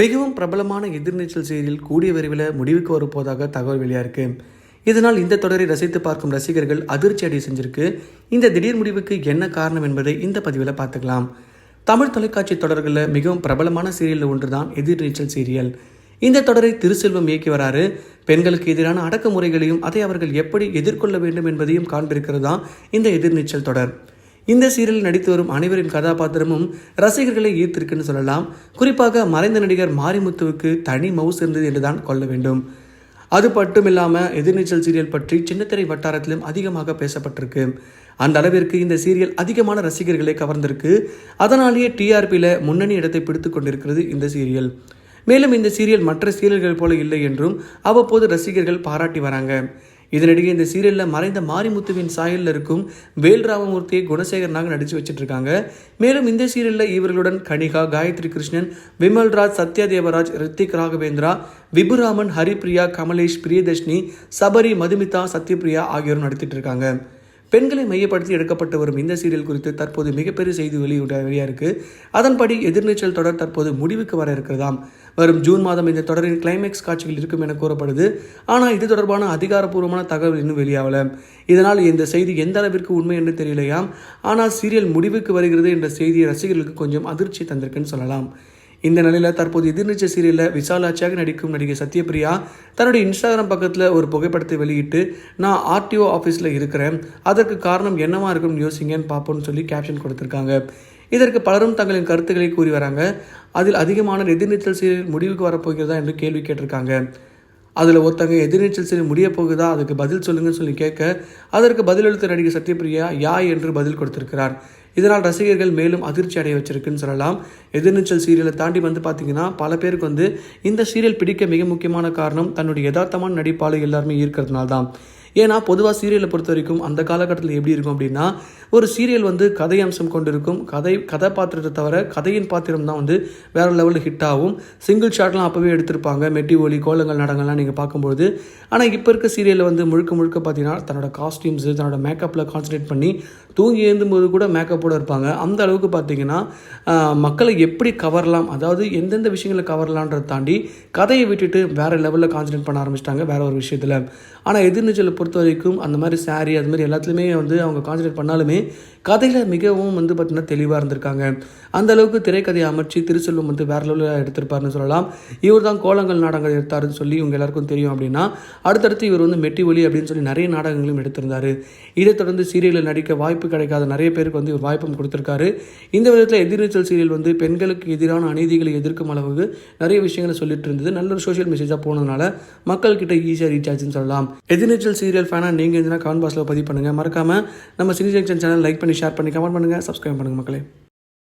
மிகவும் பிரபலமான எதிர்நீச்சல் சீரியல் கூடிய விரைவில் முடிவுக்கு வரப்போதாக தகவல் வெளியாயிருக்கு. இதனால் இந்த தொடரை ரசித்து பார்க்கும் ரசிகர்கள் அதிர்ச்சி அடைய செஞ்சிருக்கு. இந்த திடீர் முடிவுக்கு என்ன காரணம் என்பதை இந்த பதிவில் பார்த்துக்கலாம். தமிழ் தொலைக்காட்சி தொடர்களில் மிகவும் பிரபலமான சீரியலில் ஒன்று தான் எதிர்நீச்சல் சீரியல். இந்த தொடரை திருசெல்வம் இயக்கி வராரு. பெண்களுக்கு எதிரான அடக்குமுறைகளையும் அதை அவர்கள் எப்படி எதிர்கொள்ள வேண்டும் என்பதையும் காண்பிருக்கிறது தான் இந்த எதிர்நீச்சல் தொடர். இந்த சீரியலில் நடித்து வரும் அனைவரின் கதாபாத்திரமும் ரசிகர்களை ஈர்த்திருக்குன்னு சொல்லலாம். குறிப்பாக மறைந்த நடிகர் மாரிமுத்துவுக்கு தனி மவுஸ் இருந்தது என்றுதான் கொள்ள வேண்டும். அது மட்டும் இல்லாமல் எதிர்நீச்சல் சீரியல் பற்றி சின்னத்திரை வட்டாரத்திலும் அதிகமாக பேசப்பட்டிருக்கு. அந்த அளவிற்கு இந்த சீரியல் அதிகமான ரசிகர்களை கவர்ந்திருக்கு. அதனாலேயே டிஆர்பியில் முன்னணி இடத்தை பிடித்து கொண்டிருக்கிறது இந்த சீரியல். மேலும் இந்த சீரியல் மற்ற சீரியல்கள் போல இல்லை என்றும் அவ்வப்போது ரசிகர்கள் பாராட்டி வராங்க. இதனிடையே இந்த சீரியலில் மறைந்த மாரிமுத்துவின் சாயலில் இருக்கும் வேல் ராமமூர்த்தியை குணசேகரனாக நடித்து வச்சிட்டு இருக்காங்க மேலும் இந்த சீரியலில் இவர்களுடன் கனிகா காயத்ரி கிருஷ்ணன் விமல்ராஜ் சத்யா தேவராஜ் ரித்திக் ராகவேந்திரா விபுராமன் ஹரிப்ரியா கமலேஷ் பிரியதர்ஷினி சபரி மதுமிதா சத்யபிரியா ஆகியோரும் நடித்திட்டு இருக்காங்க பெண்களை மையப்படுத்தி எடுக்கப்பட்டு வரும் இந்த சீரியல் குறித்து தற்போது மிகப்பெரிய செய்தி வெளியிட வெளியாக இருக்குது அதன்படி எதிர்நீச்சல் தொடர் தற்போது முடிவுக்கு வர இருக்கிறதாம். வரும் ஜூன் மாதம் இந்த தொடரின் கிளைமேக்ஸ் காட்சிகள் இருக்கும் என கூறப்படுது. ஆனால் இது தொடர்பான அதிகாரப்பூர்வமான தகவல் இன்னும் வெளியாகல. இதனால் இந்த செய்தி எந்த அளவிற்கு உண்மை என்று தெரியலையாம். ஆனால் சீரியல் முடிவுக்கு வருகிறது என்ற செய்தியை ரசிகர்களுக்கு கொஞ்சம் அதிர்ச்சி தந்திருக்குன்னு சொல்லலாம். இந்த நிலையில் தற்போது எதிர்நீச்சல் சீரியலில் விசாலாட்சியாக நடிக்கும் நடிகை சத்யபிரியா தன்னுடைய இன்ஸ்டாகிராம் பக்கத்தில் ஒரு புகைப்படத்தை வெளியிட்டு நான் ஆர்டிஓ ஆஃபீஸில் இருக்கிறேன். அதற்கு காரணம் என்னவா இருக்கும்னு யோசிங்கன்னு பார்ப்போம்னு சொல்லி கேப்ஷன் கொடுத்துருக்காங்க. இதற்கு பலரும் தங்களின் கருத்துக்களை கூறி வராங்க. அதில் அதிகமான எதிர்நீச்சல் சீரியல் முடிவுக்கு வரப்போகிறதா என்று கேள்வி கேட்டிருக்காங்க. அதில் ஒருத்தங்க எதிர்நீச்சல் சீரியல் முடிய போகுதா? அதுக்கு பதில் சொல்லுங்கன்னு சொல்லி கேட்க அதற்கு பதிலளித்த நடிகை சத்யபிரியா யா என்று பதில் கொடுத்திருக்கிறார். இதனால் ரசிகர்கள் மேலும் அதிர்ச்சி அடைய வச்சிருக்குன்னு சொல்லலாம். எதிர்நீச்சல் சீரியலை தாண்டி வந்து பார்த்தீங்கன்னா பல பேருக்கு வந்து இந்த சீரியல் பிடிக்க மிக முக்கியமான காரணம் தன்னுடைய யதார்த்தமான நடிப்பாளர் எல்லாருமே ஈர்க்கிறதுனால தான் ஏன்னா பொதுவாக சீரியலை பொறுத்த வரைக்கும் அந்த காலகட்டத்தில் எப்படி இருக்கும் அப்படின்னா ஒரு சீரியல் வந்து கதை அம்சம் கொண்டிருக்கும். கதை கதாபாத்திரத்தை தவிர கதையின் பாத்திரம் தான் வந்து வேறு லெவலில் ஹிட் ஆகும். சிங்கிள் ஷாட்லாம் அப்போவே எடுத்திருப்பாங்க. மெட்டி ஒலி கோலங்கள் நடங்கள்லாம் நீங்கள் பார்க்கும்போது ஆனால் இப்போ இருக்க சீரியலில் வந்து முழுக்க முழுக்க பார்த்தீங்கன்னா தன்னோட காஸ்டியூம்ஸு தன்னோட மேக்கப்பில் கான்சன்ட்ரேட் பண்ணி தூங்கி எழுந்தும்போது கூட மேக்கப்போடு இருப்பாங்க. அந்த அளவுக்கு பார்த்தீங்கன்னா மக்களை எப்படி கவரலாம் அதாவது எந்தெந்த விஷயங்களை கவரலான்றதை தாண்டி கதையை விட்டுட்டு வேறு லெவலில் கான்சன்ட்ரேட் பண்ண ஆரம்பிச்சிட்டாங்க வேற ஒரு விஷயத்தில். ஆனால் எதிர்நீச்சலை பொறுத்த வரைக்கும் அந்த மாதிரி சாரி அது மாதிரி எல்லாத்துலேயுமே வந்து அவங்க கான்சன்ட்ரேட் பண்ணாலுமே கதையில் மிகவும் வந்து பார்த்திங்கன்னா தெளிவாக இருந்திருக்காங்க. அந்த அளவுக்கு திரைக்கதையை அமைச்சு திருச்செல்வம் வந்து வேற லெவலில் எடுத்திருப்பாருன்னு சொல்லலாம். இவர் தான் கோலங்கள் நாடகங்கள் எடுத்தாருன்னு சொல்லி இவங்க எல்லாருக்கும் தெரியும் அப்படின்னா அடுத்தடுத்து இவர் வந்து மெட்டி ஒலி அப்படின்னு சொல்லி நிறைய நாடகங்களும் எடுத்திருந்தாரு. இதை தொடர்ந்து சீரியலில் நடிக்க வாய்ப்பு கிடைக்காத நிறைய பேருக்கு வந்து இவர் வாய்ப்பும் கொடுத்துருக்காரு. இந்த விதத்தில் எதிர்நீச்சல் சீரியல் வந்து பெண்களுக்கு எதிரான அநீதிகளை எதிர்க்கும் அளவுக்கு நிறைய விஷயங்களை சொல்லிட்டு இருந்தது. நல்ல ஒரு சோஷியல் மெசேஜாக போனதுனால மக்கள்கிட்ட ஈஸியாக ரீச் ஆச்சுன்னு சொல்லலாம். எதிர்நீச்சல் சீரியல் ஃபேனாக நீங்கள் எதுனா கமெண்ட் பாக்ஸில் பதிவு பண்ணுங்கள் மறக்காமல் நம்ம சினி ஜங்ஷன் சேனல் லைக் பண்ணி ஷேர் பண்ணி கமெண்ட் பண்ணுங்கள் சப்ஸ்கிரைப் பண்ணுங்கள் மக்களே.